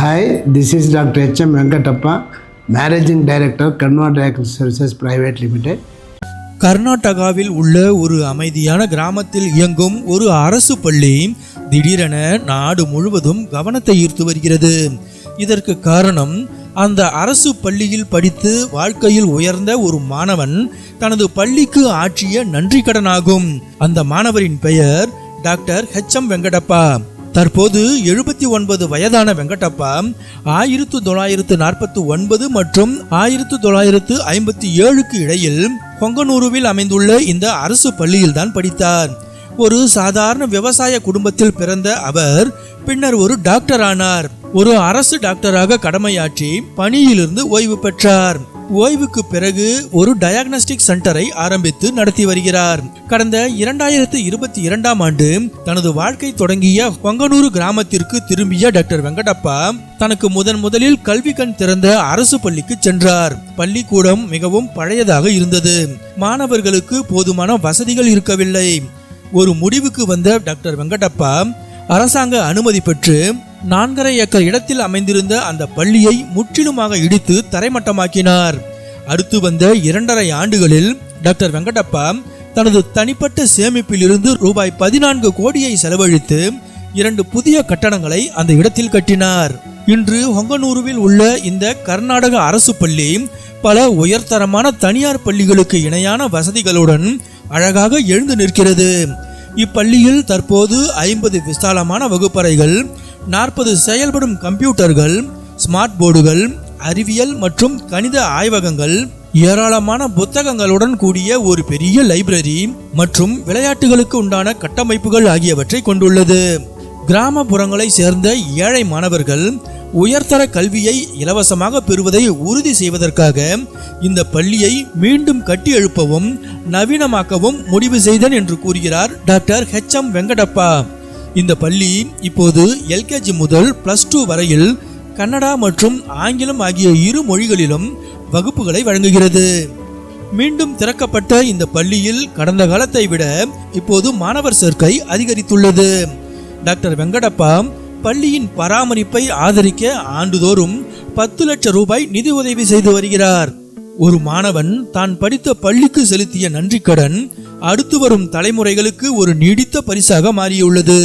Hi this is doctor HM Venkatappa Managing director Kanva Diagnostic services private limited கர்நாடகாவில் உள்ள ஒரு அமைதியான கிராமத்தில் இயங்கும் ஒரு அரசு பள்ளி திடீரென நாடு முழுவதும் கவனத்தை ஈர்த்து வருகிறது. இதற்கு காரணம் அந்த அரசு பள்ளியில் படித்து வாழ்க்கையில் உயர்ந்த ஒரு மாணவன் தனது பள்ளிக்கு ஆற்றிய நன்றி கடனாகும் அந்த மாணவரின் பெயர் டாக்டர் ஹெச் எம் வெங்கடப்பா தற்போது எழுபத்தி ஒன்பது வயதான வெங்கடப்பா ஆயிரத்து தொள்ளாயிரத்து நாற்பத்தி ஒன்பது மற்றும் ஆயிரத்து தொள்ளாயிரத்து ஐம்பத்தி ஏழுக்கு இடையில் கொங்கனூருவில் அமைந்துள்ள இந்த அரசு பள்ளியில்தான் படித்தார். ஒரு சாதாரண விவசாய குடும்பத்தில் பிறந்த அவர் பின்னர் ஒரு டாக்டர் ஆனார் ஒரு அரசு டாக்டராக கடமையாற்றி பணியிலிருந்து ஓய்வு பெற்றார். ஓய்வுக்கு பிறகு ஒரு டயக்னஸ்டிக் சென்டரை ஆரம்பித்து நடத்தி வருகிறார். கடந்த இரண்டாயிரத்து இருபத்தி இரண்டாம் ஆண்டு தனது வாழ்க்கை தொடங்கிய பொங்கனூரு கிராமத்திற்கு திரும்பிய டாக்டர் வெங்கடப்பா தனக்கு முதன் முதலில் கல்வி கண் திறந்த அரசு பள்ளிக்கு சென்றார். பள்ளிக்கூடம் மிகவும் பழையதாக இருந்தது. மாணவர்களுக்கு போதுமான வசதிகள் இருக்கவில்லை. ஒரு முடிவுக்கு வந்த டாக்டர் வெங்கடப்பா அரசாங்க அனுமதி பெற்று நான்கரை ஏக்கர் இடத்தில் அமைந்திருந்த அந்த பள்ளியை முற்றிலுமாக இடித்து தரைமட்டமாக்கினார். அடுத்து வந்த இரண்டரை ஆண்டுகளில் டாக்டர் வெங்கடப்பா தனது தனிப்பட்ட சேமிப்பிலிருந்து ரூபாய் பதினான்கு கோடியை செலவழித்து இரண்டு புதிய கட்டடங்களை அந்த இடத்தில் கட்டினார். இன்று ஹொங்கனூருவில் உள்ள இந்த கர்நாடக அரசு பள்ளி பல உயர்தரமான தனியார் பள்ளிகளுக்கு இணையான வசதிகளுடன் அழகாக எழுந்து நிற்கிறது. இப்பள்ளியில் தற்போது ஐம்பது விசாலமான வகுப்பறைகள் நாற்பது செயல்படும் கம்ப்யூட்டர்கள் ஸ்மார்ட் போர்டுகள் அறிவியல் மற்றும் கணித ஆய்வகங்கள் ஏராளமான புத்தகங்களுடன் கூடிய ஒரு பெரிய லைப்ரரி மற்றும் விளையாட்டுகளுக்கு உண்டான கட்டமைப்புகள் ஆகியவற்றை கொண்டுள்ளது. கிராமப்புறங்களை சேர்ந்த ஏழை மாணவர்கள் உயர்தர கல்வியை இலவசமாக பெறுவதை உறுதி செய்வதற்காக இந்த பள்ளியை மீண்டும் கட்டி எழுப்பவும் நவீனமாக்கவும் முடிவு செய்தேன் என்று கூறுகிறார் டாக்டர் ஹெச் எம் வெங்கடப்பா. இந்த பள்ளி இப்போது எல்கேஜி முதல் பிளஸ் டூ வரையில் கன்னடா மற்றும் ஆங்கிலம் ஆகிய இரு மொழிகளிலும் வகுப்புகளை வழங்குகிறது. மீண்டும் திறக்கப்பட்ட இந்த பள்ளியில் கடந்த காலத்தை விட இப்போது மாணவர் சேர்க்கை அதிகரித்துள்ளது. டாக்டர் வெங்கடப்பா பள்ளியின் பராமரிப்பை ஆதரிக்க ஆண்டுதோறும் பத்து லட்சம் ரூபாய் நிதி உதவி செய்து வருகிறார். ஒரு மாணவன் தான் படித்த பள்ளிக்கு செலுத்திய நன்றிக்கடன் அடுத்து வரும் தலைமுறைகளுக்கு ஒரு நீடித்த பரிசாக மாறியுள்ளது.